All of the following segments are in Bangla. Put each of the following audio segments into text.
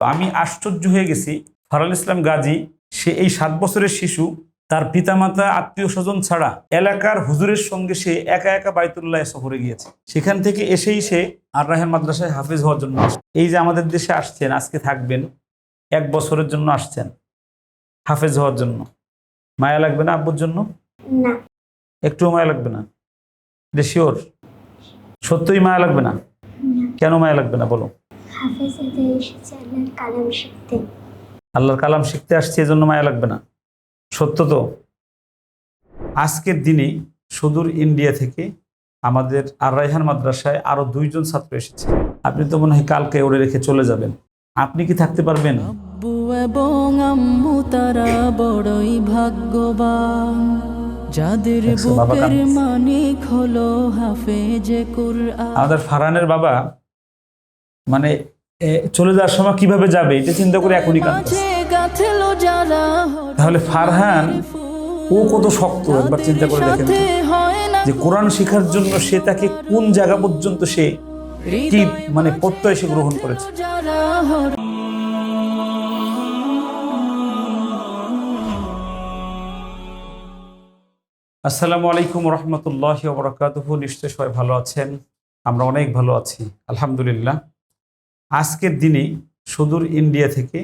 আমি আশ্চর্য হয়ে গেছি। ফারাল ইসলাম গাজী সে এই সাত বছরের শিশু তার পিতামাতা আত্মীয় স্বজন ছাড়া এলাকার হুজুরের সঙ্গে সে একা একা বাইতুল্লাহ সফরে গিয়েছে। সেখান থেকে এসেই সে আর রাহের মাদ্রাসায় হাফিজ হওয়ার জন্য এই যে আমাদের দেশে আসছেন আজকে থাকবেন এক বছরের জন্য আসছেন হাফেজ হওয়ার জন্য। মায়া লাগবে না আব্বুর জন্য? একটুও মায়া লাগবে না? এটা শিওর সত্যই মায়া লাগবে না। কেন মায়া লাগবে না বলো? হাফেজ হতে এসেছে আল্লাহর কালাম শিখতে। আল্লাহর কালাম শিখতে আসছে এজন্য মায়া লাগবে না। সত্য তো আজকের দিনে সুদূর ইন্ডিয়া থেকে আমাদের আর রাইহান মাদ্রাসায় আরও দুইজন ছাত্র এসেছে। আপনি তো মনে হয় কালকে ওরে রেখে চলে যাবেন। আপনি কি থাকতে পারবেন? আব্বু এবং আম্মু তারা বড়ই ভাগ্যবান। যাদের বুকের। মানিক হলো হাফেজে কুরআন। আমাদের ফারহানের বাবা মানে চলে যাওয়ার সময় কীভাবে যাবে? এটা চিন্তা করে এখনই তাহলে ফারহান ও কত শক্ত একবার চিন্তা করে দেখেন। যে কোরআন শেখার জন্য সে তাকে কোন জায়গা পর্যন্ত সে কি মানে প্রত্যয় সে গ্রহণ করেছে? আসসালামু আলাইকুম রহমতুল্লাহ বরকাতুহ নিশ্চয় সবাই ভালো আছেন? আমরা অনেক ভালো আছি আলহামদুলিল্লাহ। আজকের দিনে সুদূর ইন্ডিয়া থেকে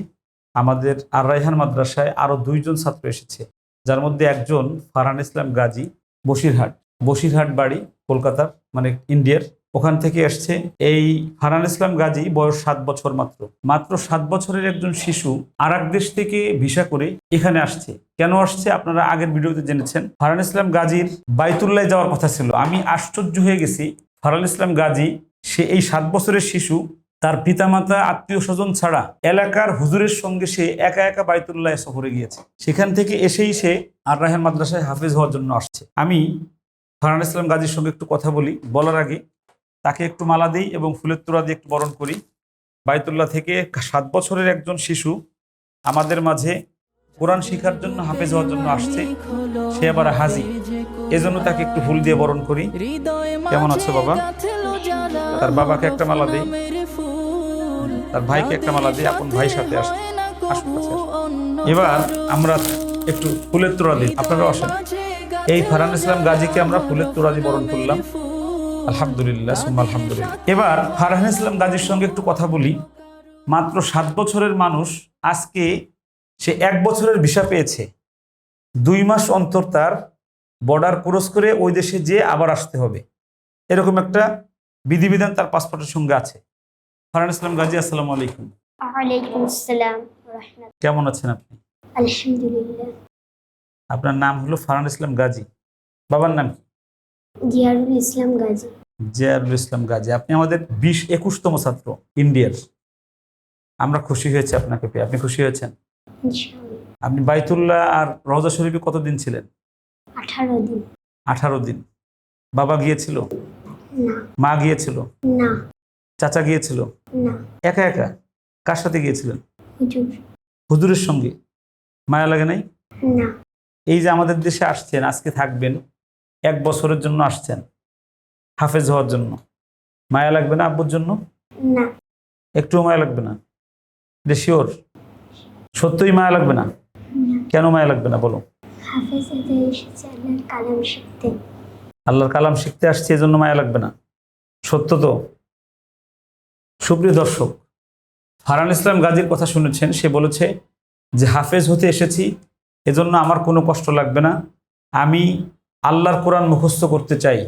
আমাদের আর রাইহান মাদ্রাসায় আরও দুইজন ছাত্র এসেছে, যার মধ্যে একজন ফারহান ইসলাম গাজী, বসিরহাট বসিরহাট বাড়ি, কলকাতার মানে ইন্ডিয়ার। ওখান থেকে আসছে এই ফারহান ইসলাম গাজী, বয়স সাত বছর মাত্র। মাত্র সাত বছরের একজন শিশু আর দেশ থেকে ভিসা করে এখানে আসছে। কেন আসছে আপনারা আগের ভিডিওতে জেনেছেন। ফারহান ইসলাম গাজীর বাইতুল্লায় যাওয়ার কথা ছিল। আমি আশ্চর্য হয়ে গেছি। ফারহান ইসলাম গাজী, সে এই সাত বছরের শিশু তার পিতামাতা, আত্মীয় স্বজন ছাড়া এলাকার হুজুরের সঙ্গে সে একা একা বাইতুল্লাহ সফরে গিয়েছে। সেখান থেকে এসেই সে আর রাহের মাদ্রাসায় হাফেজ হওয়ার জন্য আসছে। আমি ফারহান ইসলাম গাজীর সঙ্গে একটু কথা বলি। বলার আগে তাকে একটু মালা দিই এবং ফুলের তোড়া দিয়ে একটু বরণ করি। বাইতুল্লাহ থেকে সাত বছরের একজন শিশু আমাদের মাঝে কোরআন শিখার জন্য হাফেজ হওয়ার জন্য আসছে। সে আবার হাজি। এজন্য তাকে একটু ফুল দিয়ে বরণ করি। কেমন আছো বাবা? তার বাবাকে একটা মালা দেই। তার ভাইকে একটা মালা দিয়ে আপন ভাই সাথে কাছে এবার আমরা একটু ফুলের তোড়া দিই। আপনারাও আসেন। এই ফারহান ইসলাম গাজীকে আমরা ফুলের তোড়া দিয়ে বরণ করলাম। আলহামদুলিল্লাহ, সুম্মা আলহামদুলিল্লাহ। এবার ফারহান ইসলাম গাজীর সঙ্গে একটু কথা বলি। মাত্র সাত বছরের মানুষ, আজকে সে এক বছরের ভিসা পেয়েছে। দুই মাস অন্তর তার বর্ডার ক্রস করে ওই দেশে যেয়ে আবার আসতে হবে। এরকম একটা বিধিবিধান তার পাসপোর্টের সঙ্গে আছে। ফারহান ইসলাম গাজী আসসালামু আলাইকুম। ওয়ালাইকুম আসসালাম কেমন আছেন আপনি? আলহামদুলিল্লাহ। আপনার নাম হলো ফারহান ইসলাম গাজী। বাবার নাম কি? জিয়ারুল ইসলাম গাজী। জিয়ারুল ইসলাম গাজী। আপনি আমাদের বিশ একুশতম ছাত্র ইন্ডিয়ার। আমরা খুশি হয়েছি আপনাকে পেয়ে। আপনি খুশি হয়েছেন? আপনি বাইতুল্লাহ আর রওজা শরীফে কতদিন ছিলেন? আঠারো দিন। আঠারো দিন। বাবা গিয়েছিল? মা গিয়েছিল? না। চাচা গিয়েছিল? একা একা? কার সাথে গিয়েছিলেন? হুজুর। হুজুরের সঙ্গে? মায়া লাগে নাই? এই যে আমাদের দেশে আসছেন আজকে থাকবেন এক বছরের জন্য আসছেন হাফেজ হওয়ার জন্য। মায়া লাগবে না আব্বুর জন্য? একটুও মায়া লাগবে না? এটা শিওর সত্যই মায়া লাগবে না? কেন মায়া লাগবে না বলো? আল্লাহর কালাম শিখতে আসছে এজন্য মায়া লাগবে না। সত্য তো? সুপ্রিয় দর্শক ফারহান ইসলাম গাজীর কথা শুনেছেন সে বলেছে যে হাফেজ হতে এসেছি এজন্য আমার কোনো কষ্ট লাগবে না। আমি আল্লাহর কোরআন মুখস্থ করতে চাই।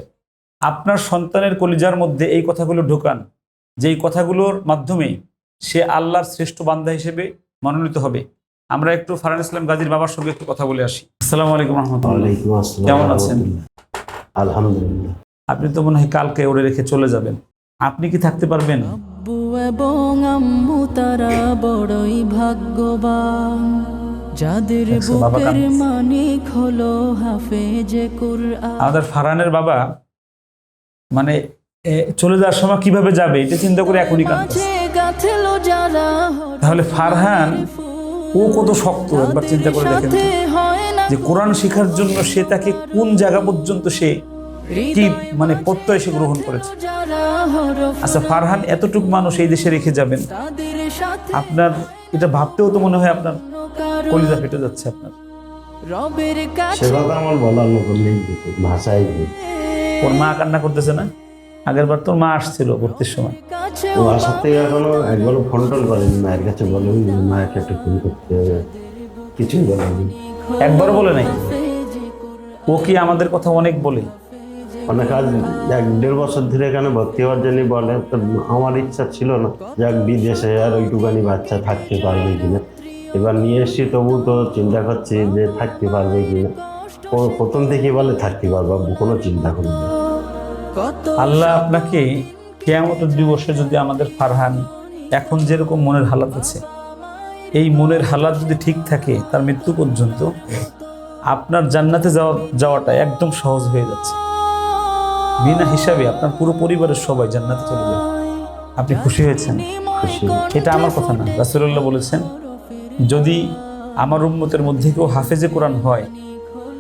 আপনার সন্তানের কলিজার মধ্যে এই কথাগুলো ঢোকান যে এই কথাগুলোর মাধ্যমে সে আল্লাহর শ্রেষ্ঠ বান্দা হিসেবে মনোনীত হবে। আমরা একটু ফারহান ইসলাম গাজীর বাবার সঙ্গে একটু কথা বলে আসি। আসসালামু আলাইকুম রহমতুল্লাহ। কেমন আছেন? আলহামদুলিল্লাহ। আপনি তো মনে হয় কালকে ওরে রেখে চলে যাবেন। আপনি কি থাকতে পারবেন? এবং আম্মু তারা বড়ই ভাগ্যবান। যাদের বুকের কাঁদছে। মানিক হলো হাফেজে কুরআন। আমাদের ফারহানের বাবা মানে চলে যাওয়ার সময় কীভাবে যাবে এটা চিন্তা করে এখনই কাঁদতেছে। মাঝে তাহলে ফারহান ও কত শক্ত একবার চিন্তা করে দেখেন। যে কোরআন শেখার জন্য সে তাকে কোন জায়গা পর্যন্ত সে কি মানে প্রত্যয় সে গ্রহণ করেছে? আচ্ছা ফারহান এতটুকু মানুষ এই দেশে রেখে যাবেন। আপনার এটা ভাবতেও তো মনে হয় আপনার কলিজা ফেটে যাচ্ছে আপনার। আমার বলার মতো নেই ভাষাই ওর মা কান্না করতেছে না? আগের বার তোর মা আসছিল ভর্তির সময়। ও আসার থেকে এখনও একবারও ফোন টোন করেনি মায়ের কাছে বলেনি মায়ের একটু ফোন করতে হবে। কিছুই বলেনি। একবারও বলে নাই? ও কি আমাদের কথা অনেক বলে? অনেক আজ এক দেড় বছর ধরে এখানে ভর্তি হওয়ার জন্য বলে, তো আমার ইচ্ছা ছিল না যাক বিদেশে আর ওইটুকানি বাচ্চা থাকতে পারবে কিনা। এবার নিয়ে এসছি, তবু তো চিন্তা করছি যে থাকতে পারবে কিনা। প্রথম থেকে বলে থাকতে পারব কোনো চিন্তা করি না। আল্লাহ আপনাকে কেয়ামতের দিবসে যদি আমাদের ফারহান এখন যেরকম মনের হালাত আছে, এই মনের হালাত যদি ঠিক থাকে তার মৃত্যু পর্যন্ত আপনার জান্নাতে যাওয়া যাওয়াটা একদম সহজ হয়ে যাচ্ছে। বিনা হিসাবে আপনার পুরো পরিবারের সবাই জান্নাতে চলে যাবে। আপনি খুশি হয়েছেন? খুশি এটা আমার কথা না। রাসুল্লাহ বলেছেন যদি আমার উন্মতের মধ্যে কেউ হাফেজে কোরআন হয়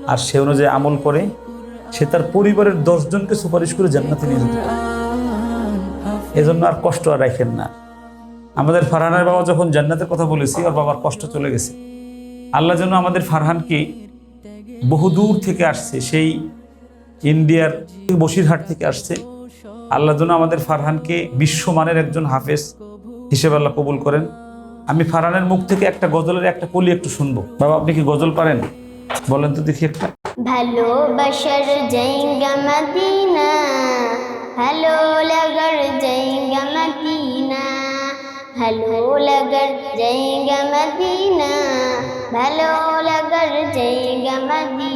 আর সে অনুযায়ী আমল করে সে তার পরিবারের দশজনকে সুপারিশ করে জান্নাতে নিয়ে যেতে পারে। এজন্য আর কষ্ট আর রাখেন না। আমাদের ফারহানের বাবা যখন জান্নাতের কথা বলেছি ওর বাবার কষ্ট চলে গেছে। আল্লাহ যেন আমাদের ফারহানকে বহুদূর থেকে আসছে সেই ইন্ডিয়ার বসিরহাট থেকে আসছে। আল্লাহ যেন আমাদের ফারহানকে বিশ্বমানের একজন হাফেজ হিসেবে আল্লাহ কবুল করেন। আমি ফারহানের মুখ থেকে একটা গজলের একটা কলি একটু শুনব। বাবা, আপনি কি গজল পারেন? বলেন তো দেখি একটা। ভালোবাসার জায়গা মদিনা, ভালো লাগার জায়গা মদিনা, ভালো লাগার জায়গা মদিনা, ভালো লাগার জায়গা মদিনা।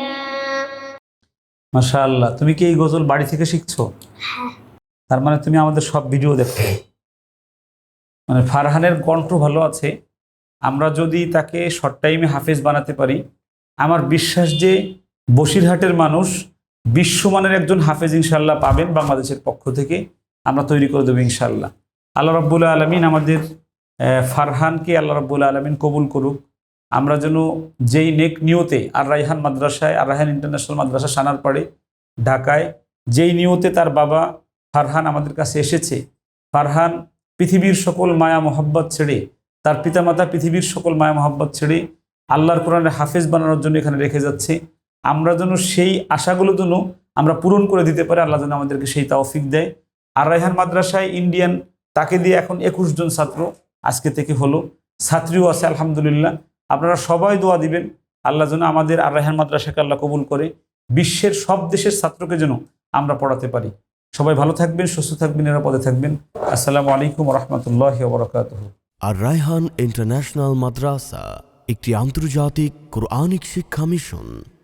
মাশা আল্লাহ তুমি কি এই গজল বাড়ি থেকে শিখছো? তার মানে তুমি আমাদের সব ভিডিও দেখো। মানে ফারহানের কণ্ঠ ভালো আছে। আমরা যদি তাকে শর্ট টাইমে হাফেজ বানাতে পারি আমার বিশ্বাস যে বসিরহাটের মানুষ বিশ্বমানের একজন হাফেজ ইনশাল্লাহ পাবেন বাংলাদেশের পক্ষ থেকে। আমরা তৈরি করে দেবো ইনশাল্লাহ আল্লাহ রব্বুল আলমিন আমাদের ফারহানকে আল্লাহ রব্বুল আলমিন কবুল করুক। আমরা যেন যেই নেক নিয়তে আর রাইহান মাদ্রাসায় আর রাইহান ইন্টারন্যাশনাল মাদ্রাসা সানারপাড়ে ঢাকায়, যেই নিয়তে তার বাবা ফারহান আমাদের কাছে এসেছে, ফারহান পৃথিবীর সকল মায়া মোহাব্বত ছেড়ে, তার পিতামাতা পৃথিবীর সকল মায়া মোহাব্বত ছেড়ে আল্লাহর কোরআনের হাফেজ বানানোর জন্য এখানে রেখে যাচ্ছে। আমরা যেন সেই আশাগুলো যেন আমরা পূরণ করে দিতে পারি, আল্লাহ যেন আমাদেরকে সেই তৌফিক দেয়। আর রাইহান মাদ্রাসায় ইন্ডিয়ান, তাকে দিয়ে এখন একুশ জন ছাত্র আজকে থেকে হলো। ছাত্রীও আছে, আলহামদুলিল্লাহ। আপনারা সবাই দোয়া দিবেন, আল্লাহ যেন আমাদের আর রাহান মাদ্রাসাকে আল্লাহ কবুল করে, বিশ্বের সব দেশের ছাত্রকে যেন আমরা পড়াতে পারি। সবাই ভালো থাকবেন, সুস্থ থাকবেন, নিরাপদে থাকবেন। আসসালামু আলাইকুম রহমতুল্লাহ বরকাত আর রায়হান ইন্টারন্যাশনাল মাদ্রাসা, একটি আন্তর্জাতিক কোরআনিক শিক্ষা মিশন।